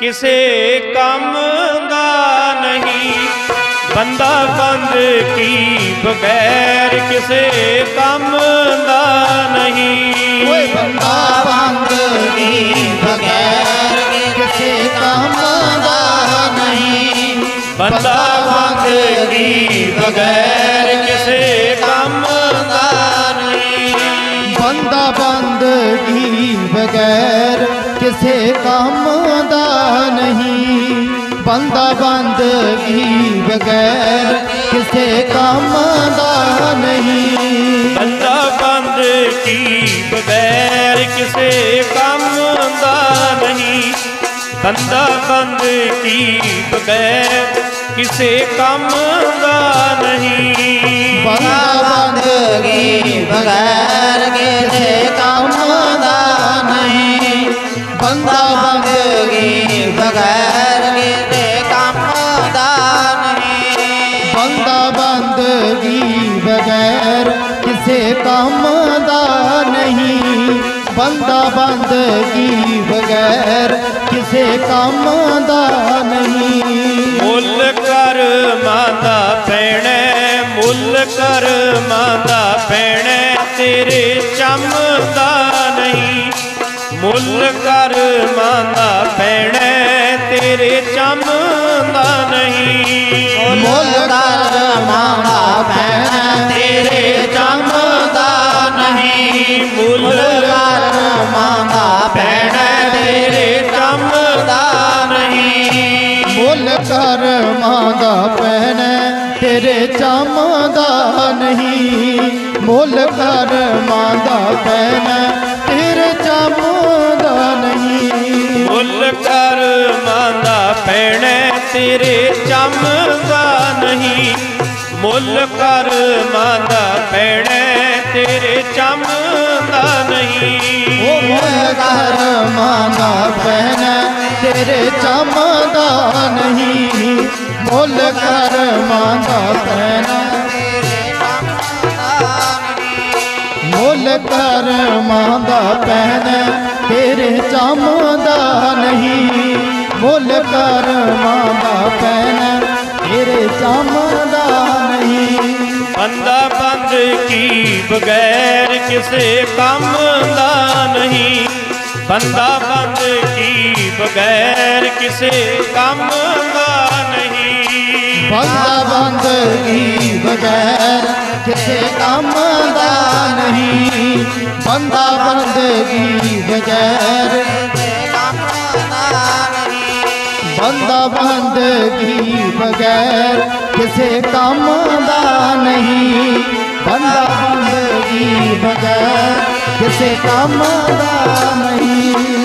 ਕਿਸੇ ਕੰਮ ਦਾ ਨਹੀਂ। ਬੰਦਾ ਬੰਦ ਕੀ ਬਗੈਰ ਕਿਸੇ ਕੰਮ ਦਾ ਨਹੀਂ। ਓਏ ਬੰਦਾ ਬੰਦਗੀ ਬਗੈਰ ਕਿਸੇ ਕੰਮ ਦਾ ਨਹੀਂ। ਬੰਦਾ ਬੰਦਗੀ ਬਗੈਰ ਕਿਸੇ ਕੰਮ ਦਾ ਨਹੀਂ। ਬੰਦਾ ਬੰਦਗੀ ਬਗੈਰ ਕਿਸੇ ਕੰਮ ਬੰਦਾ ਬੰਦਗੀ ਬਗੈਰ ਕਿਸੇ ਕੰਮ ਦਾ ਨਹੀਂ। ਬੰਦਾ ਬੰਦ ਕੀ ਬਗੈਰ ਕਿਸੇ ਕੰਮ ਦਾ ਨਹੀਂ। ਬੰਦਾ ਬੰਦ ਕੀ ਬਗੈਰ ਕਿਸੇ ਕੰਮ ਦਾ ਨਹੀਂ। ਬੰਦਾ ਬੰਦਗੀ ਬਗੈਰ ਕਿਸੇ ਕੰਮ ਦਾ ਨਹੀਂ। ਬੰਦਾ ਬੰਦਗੀ ਬਗੈਰ ਕਿਸੇ ਕੰਮ ਦਾ ਨਹੀਂ। ਬੰਦਾ ਬੰਦਗੀ ਬਗੈਰ ਕਿਸੇ ਕੰਮ ਦਾ ਨਹੀਂ। ਮੁੱਲ ਕਰ ਮਾਂਦਾ ਪੈਣਾ ਮੁੱਲ ਕਰ ਮਾਂਦਾ ਪੈਣਾ ਤੇਰੇ ਚੰਮ ਦਾ ਨਹੀਂ। ਮੁੱਲ ਕਰ ਮਾਂਦਾ ਪੈਣਾ ਤੇਰੇ ਚੰਮ ਦਾ ਨਹੀਂ। ਮੁੱਲ ਕਰ ਮਾਂਦਾ ਪੈਣਾ ਕਰਮਾਂ ਦਾ ਪਹਿਨੈ ਤੇਰੇ ਚਾਮ ਦਾ ਨਹੀਂ। ਮੁੱਲ ਕਰਮਾਂ ਦਾ ਪਹਿਨੈ ਤੇਰੇ ਚਾਮ ਦਾ ਨਹੀਂ। ਮੁੱਲ ਕਰਮਾਂ ਦਾ ਪਹਿਨੈ ਤੇਰੇ ਚਾਮ ਦਾ ਨਹੀਂ। ਮੁੱਲ ਕਰਮਾਂ ਦਾ ਪਹਿਨੈ ਤੇਰੇ ਚਾਮ ਦਾ ਨਹੀਂ। ਉਹ ਮੁੱਲ ਕਰਮਾਂ ਦਾ ਪਹਿਨੈ ਤੇਰੇ ਚਾਮ नहीं। बोल कर मांगा कहना बोल कर मांगा पहन तेरे चामदा नहीं। बोल कर मांगा पहन तेरे चामदा नहीं। बंदा बंद की बगैर किसे काम नहीं। बंदा बंद की ਬਗੈਰ ਕਿਸੇ ਕੰਮ ਦਾ ਨਹੀਂ। ਬੰਦਾ ਬੰਦਗੀ ਬਗੈਰ ਕਿਸੇ ਕੰਮ ਦਾ ਨਹੀਂ। ਬੰਦਾ ਬੰਦਗੀ ਬਗੈਰ ਬੰਦਾ ਬੰਦਗੀ ਬਗੈਰ ਕਿਸੇ ਕੰਮ ਦਾ ਨਹੀਂ। ਬੰਦਾ ਬੰਦਗੀ ਬਗੈਰ ਕਿਸੇ ਕੰਮ ਦਾ ਨਹੀਂ।